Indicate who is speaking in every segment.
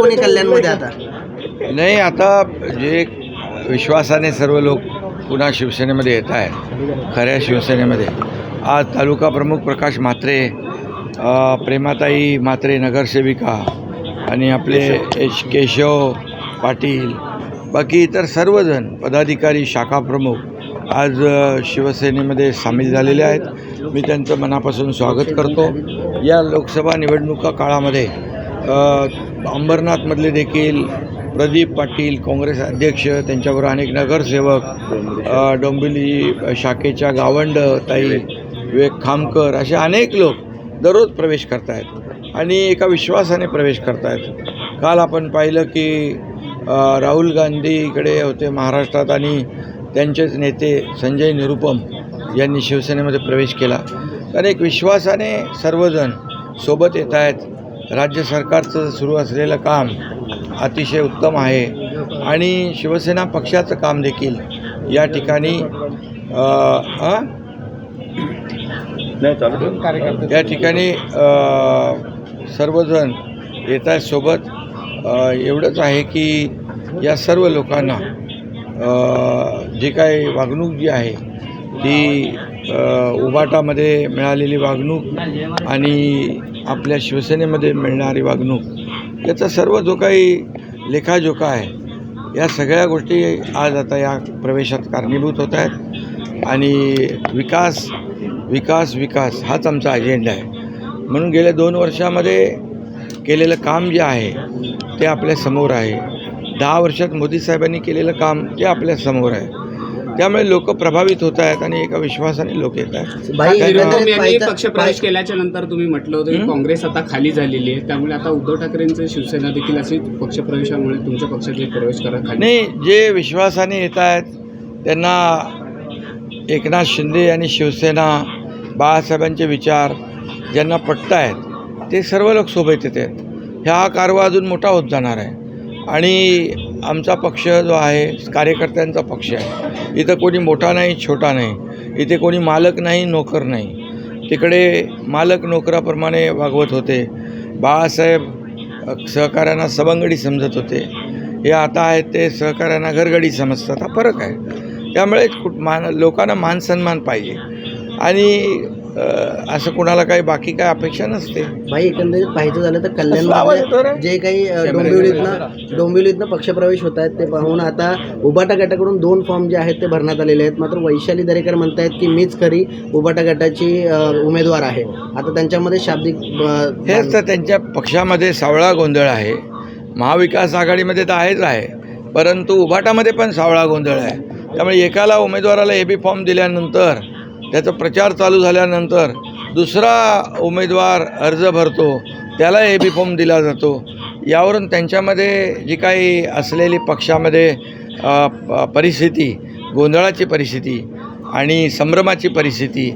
Speaker 1: कोणी कल्याणमध्ये आता?
Speaker 2: नाही आता जे विश्वासाने सर्व लोक पुन्हा शिवसेनेमध्ये येत आहेत खऱ्या शिवसेनेमध्ये. आज तालुका प्रमुख प्रकाश म्हात्रे प्रेमाताई म्हात्रे नगरसेविका आणि आपले एच केशव पाटील बाकी इतर सर्वजण पदाधिकारी शाखा प्रमुख आज शिवसेनेमध्ये सामील झालेले आहेत. मी त्यांचं मनापासून स्वागत करतो. या लोकसभा निवडणुका काळामध्ये अंबरनाथमधले देखील प्रदीप पाटील काँग्रेस अध्यक्ष त्यांच्याबरोबर अनेक नगरसेवक डोंबिवली शाखेच्या गावंड ताई विवेक खामकर असे अनेक लोक दररोज प्रवेश करत आहेत आणि एका विश्वासाने प्रवेश करत आहेत काल आपण पाहिलं की राहुल गांधी इकडे होते महाराष्ट्रात आणि त्यांचेच नेते संजय निरुपम यांनी शिवसेनेमध्ये प्रवेश केला. तर एक विश्वासाने सर्वजण सोबत येत आहेत राज्य सरकारचं सुरू असलेलं काम अतिशय उत्तम आहे आणि शिवसेना पक्षाचं काम देखील या ठिकाणी? या ठिकाणी सर्वजण येत आहेत सोबत एवढंच आहे की या सर्व लोकांना जी काही वागणूक जी आहे ती अ, उबाटामध्ये मिळालेली वागणूक आणि आपल्या शिवसेनेमध्ये मिळणारी वागणूक याचा सर्व जो काही लेखाजोखा आहे या सगळ्या गोष्टी आज आता या प्रवेशात कारणीभूत होत आहेत. आणि विकास विकास विकास हाच आमचा अजेंडा आहे. म्हणून गेल्या दोन वर्षामध्ये केलेलं काम जे आहे ते आपल्यासमोर आहे. दहा वर्षात मोदी साहेबांनी केलेलं काम ते आपल्यासमोर आहे. त्यामुळे लोक प्रभावित होत आहेत आणि एका विश्वासाने लोक येत आहेत.
Speaker 3: पक्षप्रवेश केल्याच्यानंतर तुम्ही म्हटलं होतं की? काँग्रेस आता खाली झालेली आहे. त्यामुळे आता उद्धव ठाकरेंचं शिवसेना देखील अशी पक्षप्रवेशामुळे तुमच्या पक्षात एक प्रवेश करा
Speaker 2: नाही जे विश्वासाने येत आहेत त्यांना एकनाथ शिंदे आणि शिवसेना बाळासाहेबांचे विचार ज्यांना पटत आहेत ते सर्व लोक सोबत येत आहेत. ह्या कारवा अजून मोठा होत जाणार आहे. आणि आमचा पक्ष जो आहे कार्यकर्त्यांचा पक्ष आहे. इथं कोणी मोठा नाही छोटा नाही. इथे कोणी मालक नाही नोकर नाही. तिकडे मालक नोकराप्रमाणे वागवत होते. बाळासाहेब सहकाऱ्यांना सबंगडी समजत होते. हे आता आहेत ते सहकाऱ्यांना घरगडी समजतात. हा फरक आहे. त्यामुळे कुठ मान लोकांना मानसन्मान पाहिजे. आणि असं कुणाला काही बाकी काय अपेक्षा नसते.
Speaker 1: भाई एकंदरीत पाहायचं झालं तर? कल्याण जे काही डोंबिवलीतनं डोंबिवलीतनं पक्षप्रवेश होत आहेत ते पाहून आता उबाटा गटाकडून दोन फॉर्म जे आहेत ते भरण्यात आलेले आहेत. मात्र वैशाली दरेकर म्हणतायत की मीच खरी उबाटा गटाची उमेदवार आहे. आता त्यांच्यामध्ये शाब्दिक
Speaker 2: हेच तर त्यांच्या पक्षामध्ये सावळा गोंधळ आहे. महाविकास आघाडीमध्ये तर आहेच आहे. परंतु उभाटामध्ये पण सावळा गोंधळ आहे. त्यामुळे एकाला उमेदवाराला ए बी फॉर्म दिल्यानंतर त्याचा प्रचार चालू झाल्यानंतर दुसरा उमेदवार अर्ज भरतो त्याला ए बी फॉर्म दिला जातो. यावरून त्यांच्यामध्ये जी काही असलेली पक्षामध्ये प- परिस्थिती गोंधळाची परिस्थिती आणि संभ्रमाची परिस्थिती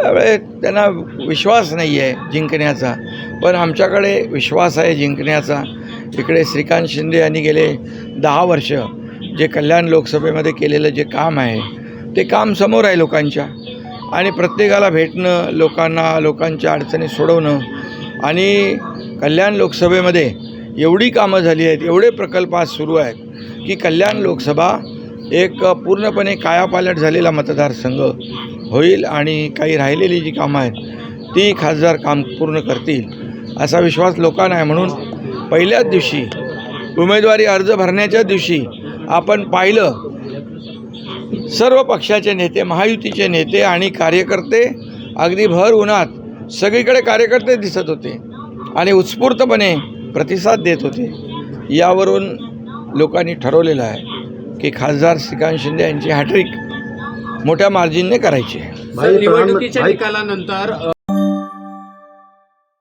Speaker 2: त्यामुळे त्यांना विश्वास नाही आहे जिंकण्याचा. पण आमच्याकडे विश्वास आहे जिंकण्याचा. इकडे श्रीकांत शिंदे यांनी गेले दहा वर्ष जे कल्याण लोकसभेमध्ये केलेलं जे काम आहे ते काम समोर आहे लोकांच्या. आणि प्रत्येकाला भेटणं लोकांना लोकांच्या अडचणी सोडवणं आणि कल्याण लोकसभेमध्ये एवढी कामं झाली आहेत एवढे प्रकल्प आज सुरू आहेत की कल्याण लोकसभा एक पूर्णपणे कायापालट झालेला मतदारसंघ होईल आणि काही राहिलेली जी कामं आहेत ती खासदार काम पूर्ण करतील असा विश्वास लोकांना आहे. म्हणून पहिल्याच दिवशी उमेदवारी अर्ज भरण्याच्या दिवशी आपण पाहिलं सर्व पक्षाचे नेते महायुतीचे नेते आणि कार्यकर्ते अगदी भर उन्हात सगळीकडे कार्यकर्ते दिसत होते आणि उत्स्फूर्तपणे प्रतिसाद देत होते. यावरून लोकांनी ठरवलेलं आहे की खासदार श्रीकांत शिंदे यांची हॅट्रिक मोठ्या मार्जिनने करायची आहे.
Speaker 3: निवडणुकीच्या निकालानंतर